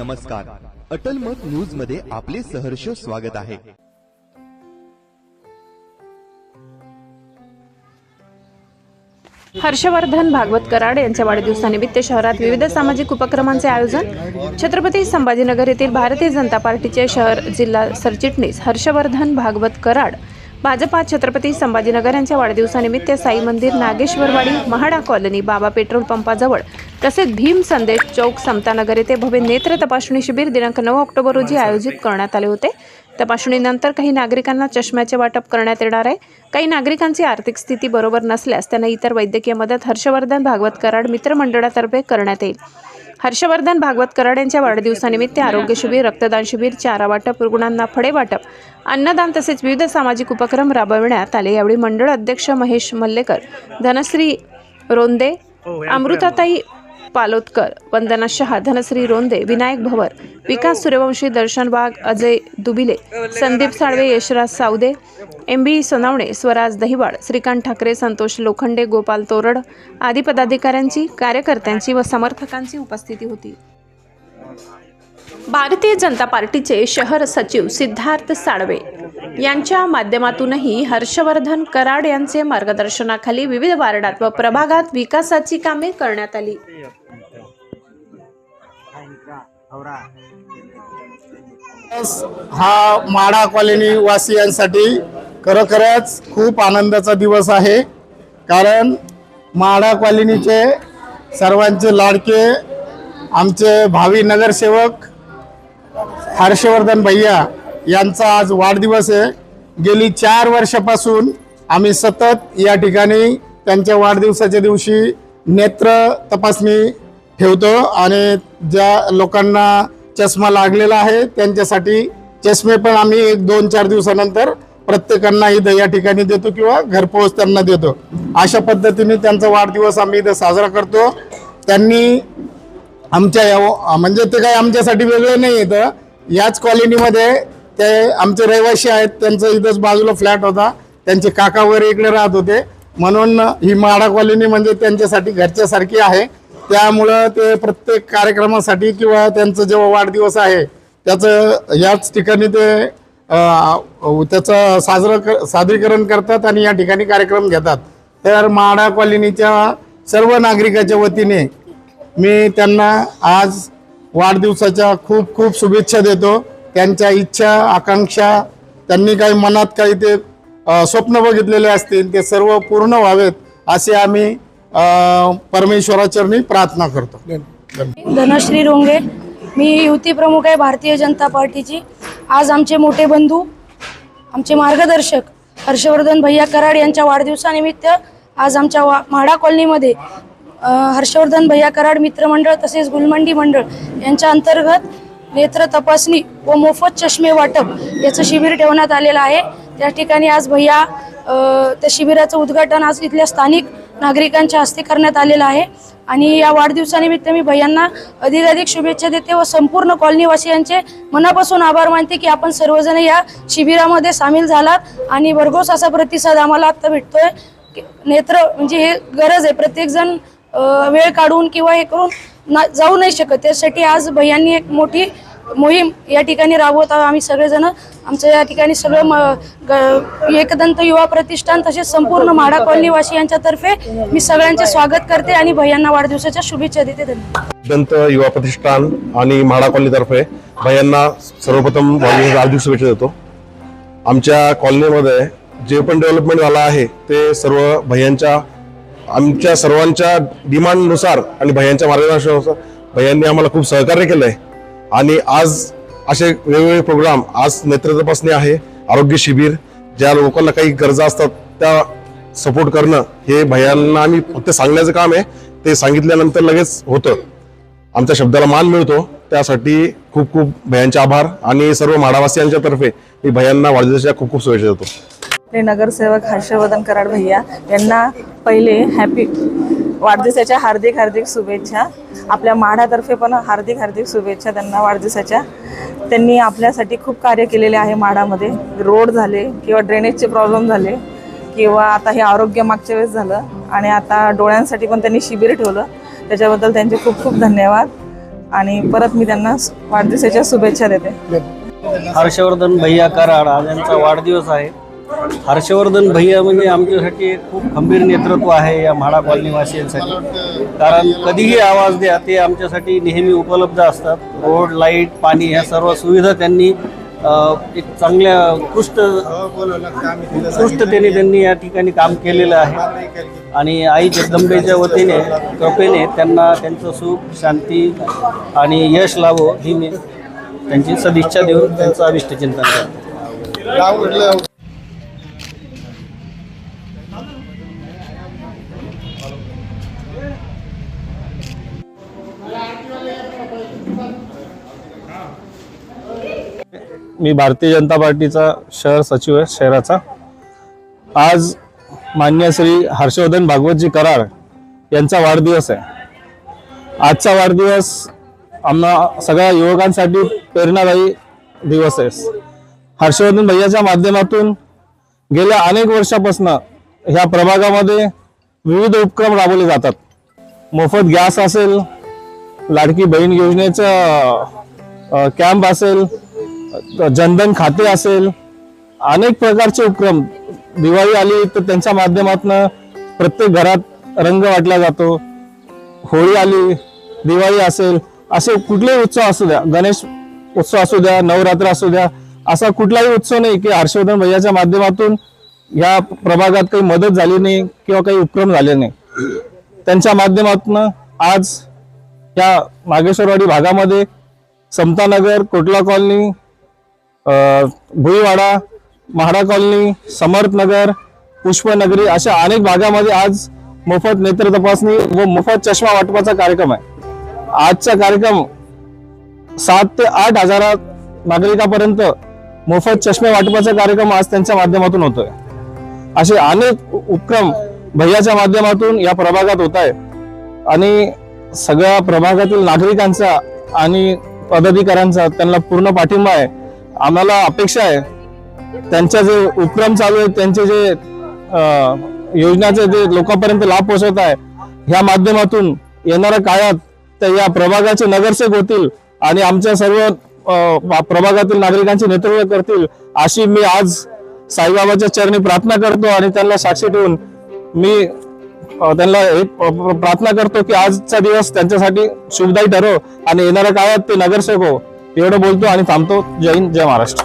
नमस्कार. अटल मत न्यूजमध्ये आपले सहर्ष स्वागत आहे. हर्षवर्धन भागवत कराड यांच्या वाढदिवसानिमित्त शहरात विविध सामाजिक उपक्रमांचे आयोजन. छत्रपती संभाजीनगर येथील भारतीय जनता पार्टीचे शहर जिल्हा सरचिटणीस हर्षवर्धन भागवत कराड भाजपा छत्रपती संभाजीनगर यांच्या वाढदिवसानिमित्त साई मंदिर नागेश्वरवाडी महाडा कॉलनी बाबा पेट्रोल पंपाजवळ तसेच भीम संदेश चौक समतानगर येथे भव्य नेत्र तपासणी शिबिर दिनांक नऊ ऑक्टोबर रोजी आयोजित करण्यात आले होते. तपासणीनंतर काही नागरिकांना चष्म्याचे वाटप करण्यात येणार आहे. काही नागरिकांची आर्थिक स्थिती बरोबर नसल्यास त्यांना इतर वैद्यकीय मदत हर्षवर्धन भागवत कराड मित्रमंडळातर्फे करण्यात येईल. हर्षवर्धन भागवत कराड यांच्या वाढदिवसानिमित्त आरोग्य शिबिर रक्तदान शिबिर चारा वाटप रुग्णांना फळे वाटप अन्नदान तसेच विविध सामाजिक उपक्रम राबविण्यात आले. यावेळी मंडळ अध्यक्ष महेश मल्लेकर धनश्री रोंदे अमृताताई पालोदकर. वंदना शहा धनश्री रोंदे विनायक भवर विकास सूर्यवंशी दर्शन वाघ अजय दुबिले संदीप साळवे यशराज सावदे एम बी सोनावणे स्वराज दहिवाड श्रीकांत ठाकरे संतोष लोखंडे गोपाल तोरड आदी पदाधिकाऱ्यांची कार्यकर्त्यांची व समर्थकांची उपस्थिती होती. भारतीय जनता पार्टीचे शहर सचिव सिद्धार्थ साळवे यांच्या माध्यमातूनही हर्षवर्धन कराड यांचे मार्गदर्शनाखाली विविध वार्डात व प्रभागात विकासाची कामे करण्यात आली. हा माडा कॉलनी वासियांसाठी खरोखरच खूप आनंदाचा दिवस आहे. कारण माडा कॉलनीचे सर्वांचे लाडके आमचे भावी नगरसेवक हर्षवर्धन भैया यांचा आज वाढदिवस आहे. गेली चार वर्षापासून आम्ही सतत या ठिकाणी त्यांच्या वाढदिवसाच्या दिवशी नेत्र तपासणी ठेवतो आणि ज्या लोकांना चष्मा लागलेला आहे त्यांच्यासाठी चष्मे पण आम्ही एक दोन चार दिवसानंतर प्रत्येकांना इथं या ठिकाणी देतो किंवा घरपोच त्यांना देतो. अशा पद्धतीने त्यांचा वाढदिवस आम्ही इथं साजरा करतो. त्यांनी आमच्या या म्हणजे ते काही आमच्यासाठी वेगळे नाही येतं याच कॉलनीमध्ये ते आमचे रहिवासी आहेत त्यांचं इथंच बाजूला फ्लॅट होता. त्यांचे काका वगैरे इकडे राहत होते. म्हणून ही माडा कॉलनी म्हणजे त्यांच्यासाठी घरच्यासारखी आहे. त्यामुळं ते प्रत्येक कार्यक्रमासाठी किंवा त्यांचं जेव्हा वाढदिवस आहे त्याचं याच ठिकाणी ते त्याचं साजरं कर सादरीकरण करतात आणि या ठिकाणी कार्यक्रम घेतात. तर माडा कॉलनीच्या सर्व नागरिकाच्या वतीने मी त्यांना आज वाढदिवसाच्या खूप खूप शुभेच्छा देतो. त्यांच्या इच्छा आकांक्षा त्यांनी काही मनात काही ते स्वप्न बघितलेले असतील ते सर्व पूर्ण व्हावेत असे आम्ही परमेश्वराचरणी प्रार्थना करतो. धनश्री रोंगे मी युती प्रमुख आहे भारतीय जनता पार्टीची. आज आमचे मोठे बंधू आमचे मार्गदर्शक हर्षवर्धन भैया कराड यांच्या वाढदिवसानिमित्त आज आमच्या वा म्हाडा कॉलनीमध्ये हर्षवर्धन भैया कराड मित्रमंडळ तसेच गुलमंडी मंडळ यांच्या अंतर्गत नेत्र तपासणी व मोफत चष्मे वाटप याचं शिबिर ठेवण्यात आलेलं आहे. त्या ठिकाणी आज भैया त्या शिबिराचं उद्घाटन आज इथल्या स्थानिक नागरिकांच्या हस्ते करण्यात आलेलं आहे. आणि या वाढदिवसानिमित्त मी भैयांना अधिकाधिक शुभेच्छा देते व संपूर्ण कॉलनीवासियांचे मनापासून आभार मानते की आपण सर्वजण या शिबिरामध्ये सामील झालात आणि भरघोस असा प्रतिसाद आम्हाला आत्ता भेटतोय. नेत्र म्हणजे हे गरज आहे. प्रत्येकजण वेळ काढून किंवा हे करून ना जाऊ नाही शकत. त्यासाठी आज भैयांनी एक मोठी मोहीम या ठिकाणी राबवत आहोत. आम्ही सगळेजण आमचं या ठिकाणी सगळं म ग- एकदंत युवा प्रतिष्ठान तसेच संपूर्ण म्हाडा कॉलनीवासी यांच्यातर्फे मी सगळ्यांचे स्वागत करते आणि भैयांना वाढदिवसाच्या शुभेच्छा देते. दंत युवा प्रतिष्ठान आणि म्हाडा कॉलनीतर्फे भैयांना सर्वप्रथम वाढदिवस शुभेच्छा देतो. आमच्या कॉलनीमध्ये जे पण डेव्हलपमेंट झालं आहे ते सर्व भैयांच्या आमच्या सर्वांच्या डिमांडनुसार आणि भैयांच्या मार्गदर्शनानुसार भैयांनी आम्हाला खूप सहकार्य केलं आहे आणि आज असे वेगवेगळे प्रोग्राम आज नेत्र तपासणी आहे आरोग्य शिबिर ज्या लोकांना काही गरजा असतात त्या सपोर्ट करणं हे भैयांना आम्ही फक्त सांगण्याचं काम आहे. ते सांगितल्यानंतर लगेच होतं. आमच्या शब्दाला मान मिळतो. त्यासाठी खूप खूप भयांचे आभार आणि सर्व माडावासियांच्या तर्फे मी भयांना वाढदिवसाच्या खूप खूप शुभेच्छा देतो. आपले नगरसेवक हर्षवर्धन कराड भैया यांना पहिले हॅपी वाढदिवसाच्या हार्दिक हार्दिक शुभेच्छा. आपल्या माढातर्फे पण हार्दिक हार्दिक शुभेच्छा त्यांना वाढदिवसाच्या. त्यांनी आपल्यासाठी खूप कार्य केलेले आहे माढामध्ये. रोड झाले किंवा ड्रेनेजचे प्रॉब्लेम झाले किंवा आता हे आरोग्य मागच्या वेळेस झालं आणि आता डोळ्यांसाठी पण त्यांनी शिबिर ठेवलं. त्याच्याबद्दल त्यांचे खूप खूप धन्यवाद. आणि परत मी त्यांना वाढदिवसाच्या शुभेच्छा देते. हर्षवर्धन भैया कराड यांचा वाढदिवस आहे. हर्षवर्धन भैया म्हणजे आमच्यासाठी एक खूप खंबीर नेतृत्व आहे या म्हाडा कॉलनीवासियांसाठी. कारण कधीही आवाज द्या ते आमच्यासाठी नेहमी उपलब्ध असतात. रोड लाइट पाणी ह्या सर्व सुविधा त्यांनी एक चांगल्या उत्कृष्ट उत्कृष्टतेने त्यांनी या ठिकाणी काम केलेलं आहे. आणि आई जगदंबेच्या वतीने कृपेने त्यांना त्यांचं सुख शांती आणि यश लाभो ही मी त्यांची सदिच्छा देऊन त्यांचं अविष्ट चिंतन करतो. मी भारतीय जनता पार्टीचा शहर सचिव आहे शहराचा. आज मान्य श्री हर्षवर्धन भागवतजी कराड यांचा वाढदिवस आहे. आजचा वाढदिवस आम्हा सगळ्या युवकांसाठी प्रेरणादायी दिवस आहे. हर्षवर्धन भैयाच्या माध्यमातून गेल्या अनेक वर्षापासून ह्या प्रभागामध्ये विविध उपक्रम राबवले जातात. मोफत गॅस असेल लाडकी बहीण योजनेचं कॅम्प असेल जनधन खाते असेल अनेक प्रकारचे उपक्रम. दिवाळी आली तर त्यांच्या माध्यमातून प्रत्येक घरात रंग वाटला जातो. होळी आली दिवाळी असेल असे कुठलेही उत्सव असू द्या गणेश उत्सव असू द्या नवरात्र असू द्या असा कुठलाही उत्सव नाही की हर्षवर्धन भैयाच्या माध्यमातून या प्रभागात काही मदत झाली नाही किंवा काही उपक्रम झाले नाही. त्यांच्या माध्यमातून आज या नागेश्वरवाडी भागामध्ये समतानगर कोटला कॉलनी भुईवाडा म्हाडा कॉलनी समर्थनगर पुष्पनगरी अशा अनेक भागामध्ये आज मोफत नेत्र तपासणी व मोफत चष्मा वाटपाचा कार्यक्रम आहे. आजचा कार्यक्रम सात ते आठ हजारा नागरिकांपर्यंत मोफत चष्मे वाटपाचा कार्यक्रम आज त्यांच्या माध्यमातून होतोय. असे अनेक उपक्रम भैयाच्या माध्यमातून या प्रभागात होत आहे आणि सगळ्या प्रभागातील नागरिकांचा आणि पदाधिकाऱ्यांचा त्यांना पूर्ण पाठिंबा आहे. आम्हाला अपेक्षा आहे. त्यांच्या जे उपक्रम चालू आहेत त्यांचे जे योजनाचे जे लोकांपर्यंत लाभ पोहोचवत आहे ह्या माध्यमातून येणाऱ्या काळात ते या प्रभागाचे नगरसेवक होतील आणि आमच्या सर्व प्रभागातील नागरिकांचे नेतृत्व करतील अशी मी आज साईबाबाच्या चरणी प्रार्थना करतो आणि त्यांना साक्षी ठेवून मी त्यांना प्रार्थना करतो की आजचा दिवस त्यांच्यासाठी शुभदायी ठरो आणि येणाऱ्या काळात ते नगरसेवक हो. एवढं बोलतो आणि थांबतो. जय हिंद जय महाराष्ट्र.